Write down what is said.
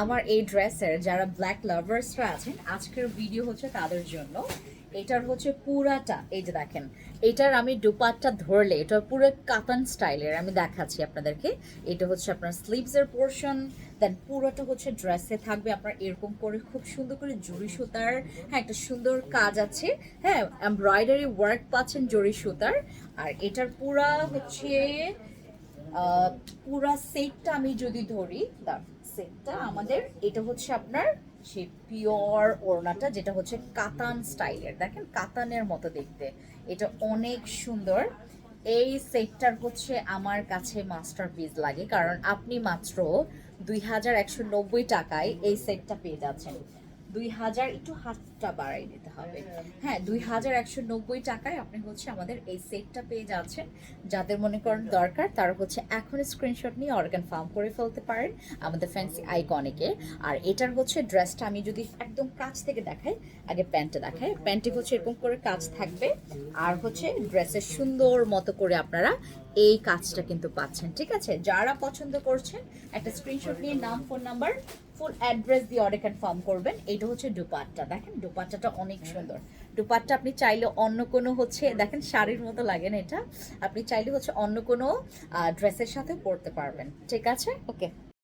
আমার এই ড্রেসের যারা ব্ল্যাক লাভার্সরা আছেন, আজকের ভিডিও হচ্ছে তাদের জন্য। এটার হচ্ছে পুরাটা, এই যে দেখেন, এটার আমি দুপাটটা ধরলে, এটা পুরো কাতান স্টাইলের আমি দেখাচ্ছি আপনাদেরকে। এটা হচ্ছে আপনার স্লিভসের পোর্শন দেন পুরোটা হচ্ছে ড্রেসে থাকবে। আপনার এরকম করে খুব সুন্দর করে জড়ি সুতার হ্যাঁ একটা সুন্দর কাজ আছে। হ্যাঁ এমব্রয়ডারি ওয়ার্ক পাচ্ছেন জড়ি সুতার। আর এটার পুরা হচ্ছে পুরা সেটটা আমি যদি ধরি সেটটা আমাদের, এটা হচ্ছে আপনার সেই পিওর ওড়নাটা, যেটা হচ্ছে কাতান স্টাইলের দেখেন, কাতানের মতো দেখতে। এটা অনেক সুন্দর। এই সেটটার হচ্ছে আমার কাছে মাস্টার পিস লাগে, কারণ আপনি মাত্র দুই হাজার একশো নব্বই টাকায় এই সেটটা পেয়ে যাচ্ছেন। দুই হাজার একটু হাতটা বাড়াই দিতে হবে। হ্যাঁ দুই হাজার একশো নব্বই টাকায় আপনি হচ্ছে আমাদের এই সেটটা পেয়ে যাচ্ছেন। যাদের মনে করেন দরকার, তারা হচ্ছে এখন স্ক্রিনশট নিয়ে অর্গান ফার্ম করে ফেলতে পারেন আমাদের ফ্যান্সি আইকনিকে আর এটার হচ্ছে ড্রেসটা আমি যদি একদম কাছ থেকে দেখাই, আগে প্যান্টটা দেখাই। প্যান্টে হচ্ছে এরকম করে কাজ থাকবে। আর হচ্ছে ড্রেসের সুন্দর মতো করে আপনারা এই কাজটা কিন্তু পাচ্ছেন, ঠিক আছে? যারা পছন্দ করছেন, একটা স্ক্রিনশট নিয়ে নাম ফোন নাম্বার ফুল অ্যাড্রেস দিয়ে অর্ডার কনফার্ম করবেন। এটা হচ্ছে দুপাট্টা। দেখেন, দুপাট্টাটা অনেক সুন্দর। দুপাট্টা আপনি চাইলে অন্য কোনো হচ্ছে, দেখেন, শাড়ির মতো লাগে না এটা। আপনি চাইলে হচ্ছে অন্য কোনো ড্রেসের সাথে পরতে পারবেন, ঠিক আছে? ওকে